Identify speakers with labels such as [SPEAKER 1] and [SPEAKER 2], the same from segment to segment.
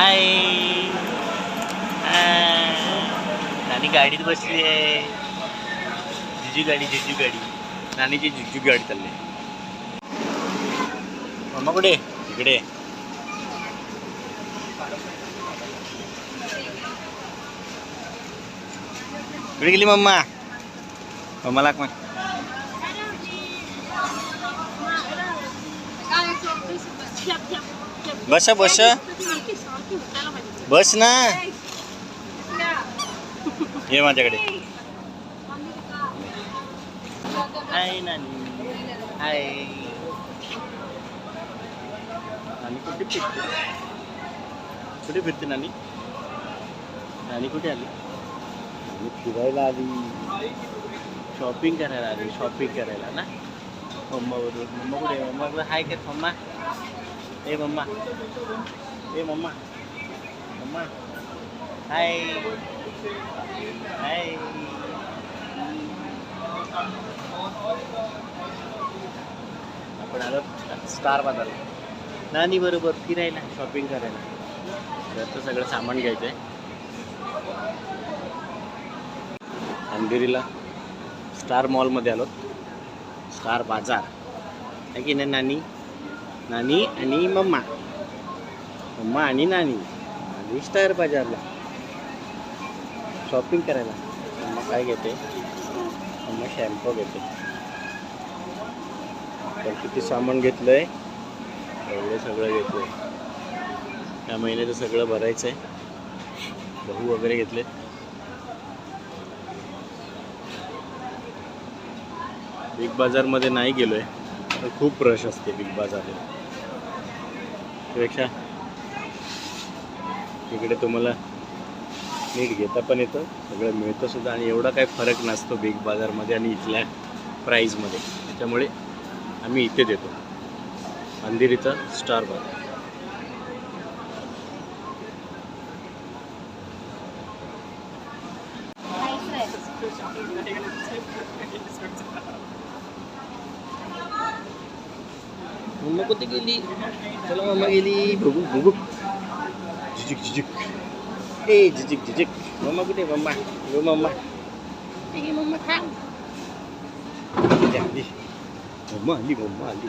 [SPEAKER 1] हाय नानी गाडीत बसली आहे जिजू गाडी जिजू गाडी नानीची जिजू गाडी चालली मम्मा कुठे इकडे कुठे गेली मम्मा मम्माला मग बस बस बस ना ये माझ्याकडे हाय नानी हाय नानी कुठे फिरते कुठे फिरते नानी नानी कुठे आली नानी फिरायला आली शॉपिंग करायला आली शॉपिंग करायला ना मम्मा बरोबर मम्मा कुठे आहे? मम्मा बरोबर हाय काय मम्मा ए मम्मा ए मम्मा हाय हाय आपण आलो स्टार बाजारला नानी बरोबर फिरायला. शॉपिंग करायला. घरचं सगळं सामान घ्यायचं आहे अंधेरीला स्टार मॉलमध्ये आलो स्टार बाजार. आहे की नाही नानी? नानी आणि मम्मा. मम्मा आणि नानी. आणि स्टार बाजारला. शॉपिंग करायला. मग काय घेते? मग शॅम्पू घेते. तर किती सामान घेतलं आहे एवढं सगळं घेतलं आहे या महिन्याचं सगळं भरायचं आहे गहू वगैरे घेतले बिग बाजारमध्ये नाही गेलो आहे तर खूप रश असते बिग बाजारला. त्यापेक्षा इकडे तुम्हाला नीट घेता पण येतं. सगळं मिळतं सुद्धा आणि एवढा काही फरक नसतो बिग बाजारमध्ये आणि इथल्या प्राईजमध्ये त्याच्यामुळे आम्ही इथे देतो. अंधेरीचा स्टार बाजार. नको ती गेली? चला मामा गेली. भुबुक भुबुक झिजिक झिजिक ए झिजिक झिजिक मम्मा कुठे मम्मा गो मम्मा ए गे मम्मा थांब आली आली मम्मा आली मम्मा आली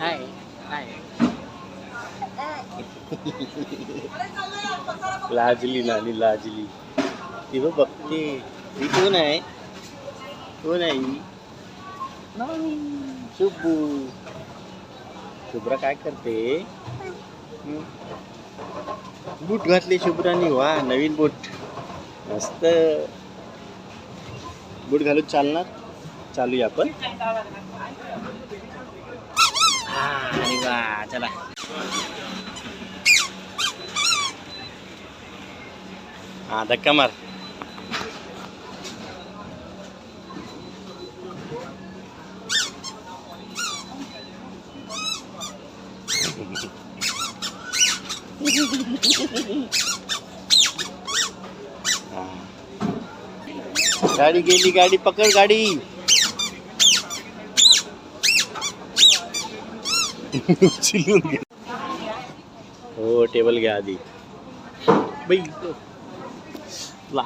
[SPEAKER 1] हाय हाय लाजली नानी लाजली ती बघ बघते ती कोण आहे कोण आहे नाही शुभू शुभ्रा काय करते? बूट घातले शुभ्रानी. वा नवीन बूट. मस्त. बूट घालून चालणार? चालूया आपण. अरे वा चला. हा धक्का मार. गाडी गेली गाडी पकड गाडी. उचलून घे हो टेबल घ्या आधी. बाई ला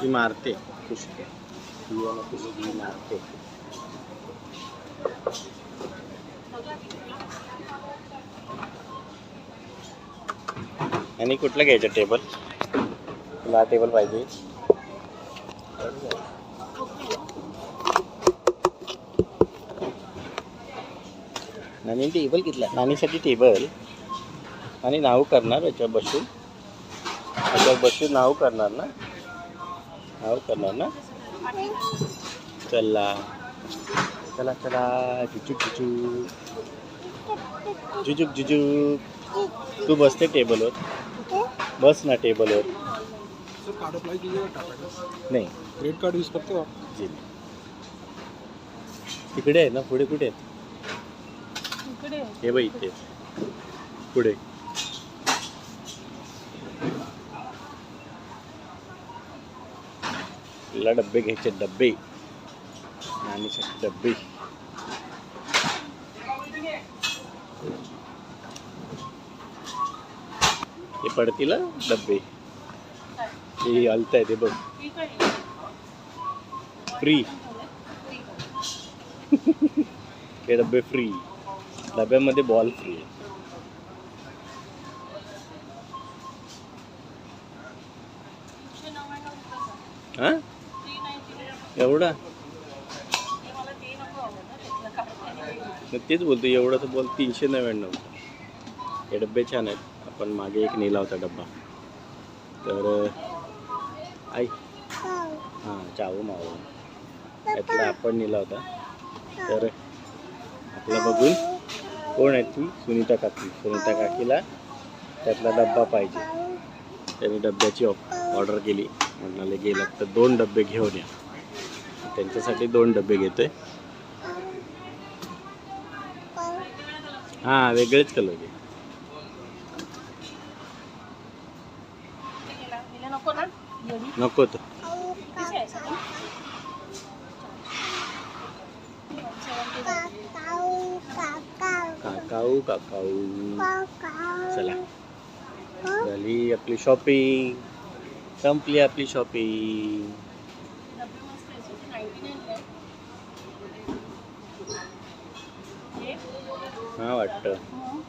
[SPEAKER 1] ती मारते. मारते आणि कुठलं घ्यायचं टेबल तुला टेबल पाहिजे. नानी टेबल घेतला नानीसाठी टेबल आणि नाव करणार याच्यावर बसून. याच्यावर बसून नाव करणार ना? नाव करणार ना? चला. चला चला. जुजुक जुजुक. जुजुक जुजुक. तू बसते टेबलवर बस ना टेबलवर
[SPEAKER 2] सर कार्ड अप्लाई कीजिएगा टाटा का
[SPEAKER 1] नाही।
[SPEAKER 2] क्रेडिट कार्ड यूज़ करते हो आप?
[SPEAKER 1] जी। तिकडे आहे ना पुढे कुठे आहेत हे। बाई इथे पुढे ला डब्बे घ्यायचे डब्बे। नानीसाठी डब्बे। हे पडतील हं, डब्बे। हे हलत आहे ते बघ. फ्री हे डब्बे फ्री डब्यामध्ये बॉल फ्री आहे. हा? एवढा? मग तेच बोलतो एवढं तर बोल तीनशे नव्याण्णव. हे डब्बे छान आहेत. आपण मागे एक नेला होता डब्बा. तर आई. हां. चावू मावू. त्यातला आपण नेला होता. तर आपला बघून कोण आहे ती? सुनीता काकी. सुनीता काकीला त्यातला डब्बा पाहिजे. त्यांनी डब्याची ऑर्डर केली. म्हणाले गेलं तर दोन डबे घेऊन या. त्यांच्यासाठी दोन डबे घेतोय. हां वेगळेच कलर घे
[SPEAKER 3] नको ना एवढी
[SPEAKER 1] नको तर काकाऊ काकाऊ. चला. झाली आपली शॉपिंग संपली आपली शॉपिंग
[SPEAKER 3] हा
[SPEAKER 1] वाटतं.
[SPEAKER 3] मग.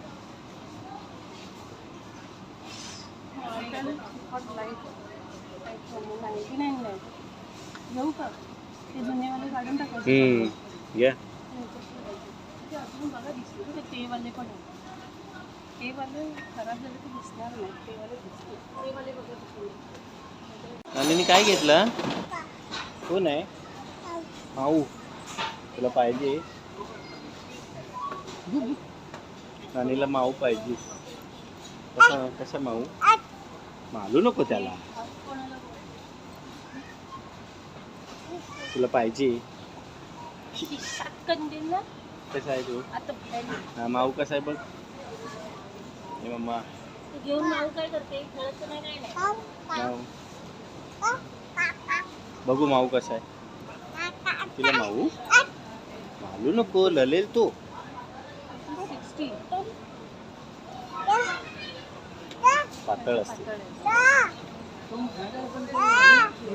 [SPEAKER 3] लाइट. लाइट वाले 99 घेऊ का ते जुनेवाले काढून टाकायचे
[SPEAKER 1] हम्म, घ्या
[SPEAKER 3] ते अजून बघा दिसले ते पण आहे खराब झाले तर दिसणार नाही बघा दिसले
[SPEAKER 1] काय घेतलं? कोण आहे? माऊ तुला पाहिजे. नानीला माऊ पाहिजे. कसा कसा माऊ? मालू नको त्याला. तुला पाहिजे. कसा आहे तू? हा माऊ कसा आहे बघ. हे मम्मा.
[SPEAKER 3] घेऊन माऊ काय करते? खेळत तर नाही काय नाही
[SPEAKER 1] माऊ. बघू माऊ कसा आहे. तिला माऊ? मालू नको ललेल तू. पातळ असते.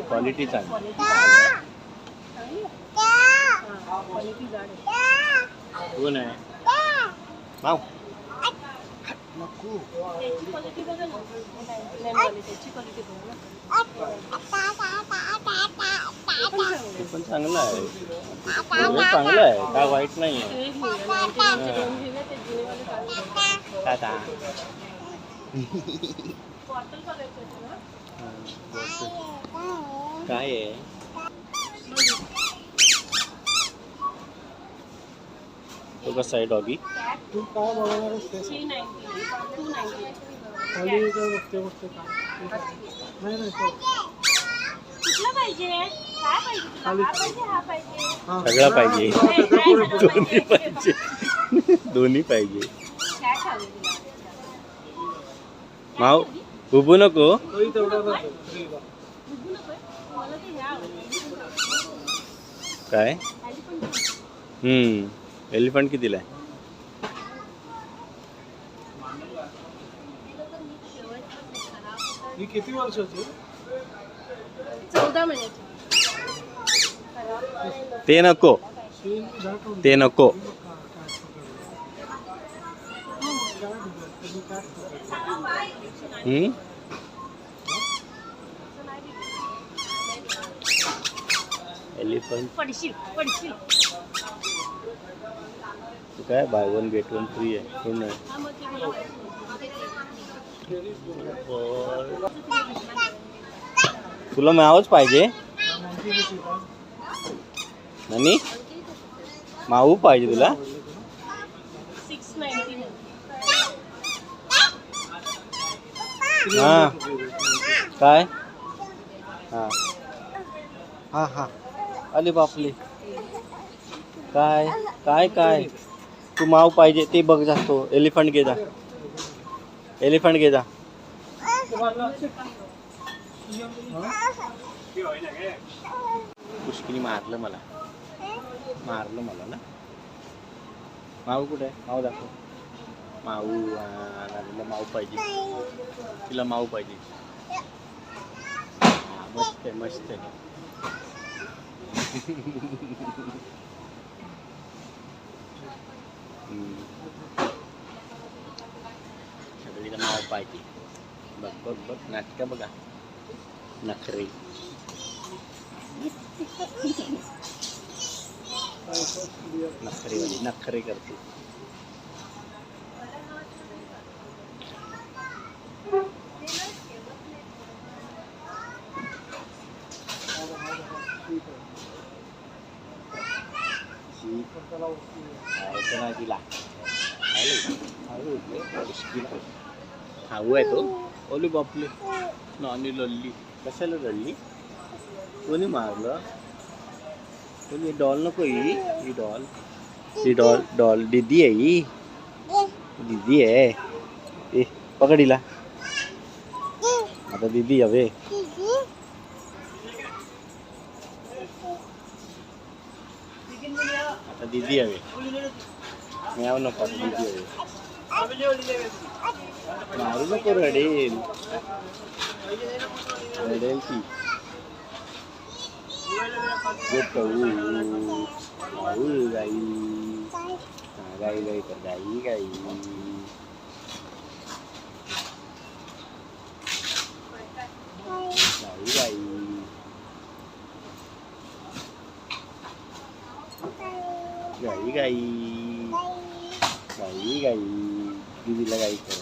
[SPEAKER 3] क्वालिटी
[SPEAKER 1] चांगली. कोण आहे? माऊ नको
[SPEAKER 3] त्याची क्वालिटी बघा ना 99 वाली त्याची क्वालिटी बघा ना
[SPEAKER 1] ते पण चांगलं आहे. चांगलं आहे. काय वाईट नाही आहे?
[SPEAKER 3] ते घेऊया 99 चे दोन घेऊया ते जुनेवाले काढूया
[SPEAKER 1] टाटा. काय आहे तो कसा आहे डॉगी
[SPEAKER 2] तू काय बघणार खाली काय बघते बघते काय नाही नाही.
[SPEAKER 1] सगळं पाहिजे
[SPEAKER 3] नाही, नाही, नाही,
[SPEAKER 1] दोन्ही पाहिजे दोन्ही पाहिजे. माऊ उभू नको.
[SPEAKER 3] हे.
[SPEAKER 1] काय?
[SPEAKER 3] Elephant.
[SPEAKER 1] हम्म एलिफंट कितीला आहे?
[SPEAKER 2] ही किती वर्षाची?
[SPEAKER 3] चौदा महिन्याची.
[SPEAKER 1] ते नको. ते नको. हम्म एलिफंट
[SPEAKER 3] पडशील पडशील.
[SPEAKER 1] काय buy one get one free आहे. पूर्ण
[SPEAKER 3] हा
[SPEAKER 1] तुला मावच पाहिजे. नानी माऊ पाहिजे तुला? हा. काय? हा. हा हा. अरे बापले. काय? काय काय? तू माव पाहिजे ते बघ जातो एलिफंट घे जा. एलिफंट घे जा. पुष्कीने मारलं मला. मारलं मला ना? माऊ कुठे? आहे माऊ दाखव. माऊ हा, तिला माऊ पाहिजे तिला माऊ पाहिजे हा, मस्त आहे मस्त आहे हम्म. सगळीला नाव पाहिजे बघ बघ बघ नाटकं बघा नखरे नखरेवाली नखरे करते शी खायचं नाही तिला खाऊ आहे तो ओली बापले नानी लल्ली कशाला लढली कोणी मारलं कोणी डॉल नको ही ही डॉल ही डॉल डॉल दीदी आहे ही दीदी आहे ए पकडीला आता दीदी हवे आता दीदी हवे मिळाव नको आता दीदी हवे Baru nak raden. Raden si. Gua tahu. Tahu gai. Gai gai gai gai. Gai gai. Gai gai. Gai gai. दीदीला गाई कर.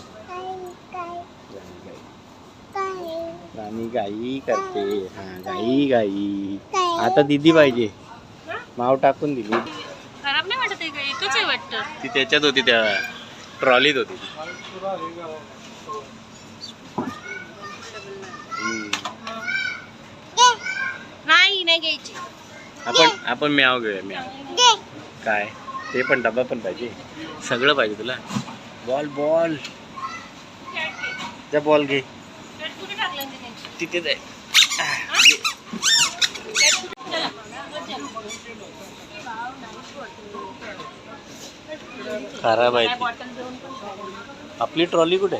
[SPEAKER 1] राणी गाई करते. हा गाई गाई. आता दीदी पाहिजे. माव टाकून दिली.
[SPEAKER 3] खराब नाही वाटत एकच आहे वाटतं.
[SPEAKER 1] ती त्याच्यात होती त्या ट्रॉलीत होती.
[SPEAKER 3] नाही घ्यायची.
[SPEAKER 1] आपण आपण म्याव घेऊया म्याव. काय? ते पण डबा पण पाहिजे. सगळं पाहिजे तुला. Ball ball. जा बॉल घे. तिथे खराब आहे आपली ट्रॉली कुठे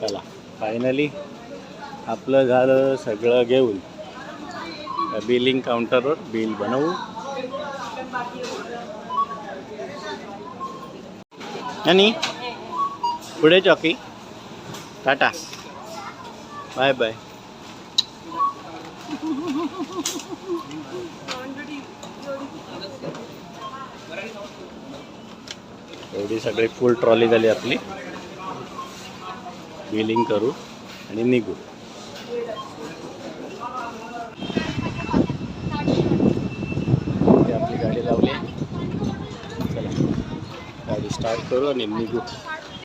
[SPEAKER 1] चला फायनली आपलं झालं सगळं घेऊन. बिलिंग काउंटरवर बिल बनवू. आणि पुढे चॉकी टाटा. बाय बाय एवढी सगळी फुल ट्रॉली झाली आपली. बिलिंग करू आणि निघू. आपली गाडी लावली. అది స్టార్ట్ करो અને એમની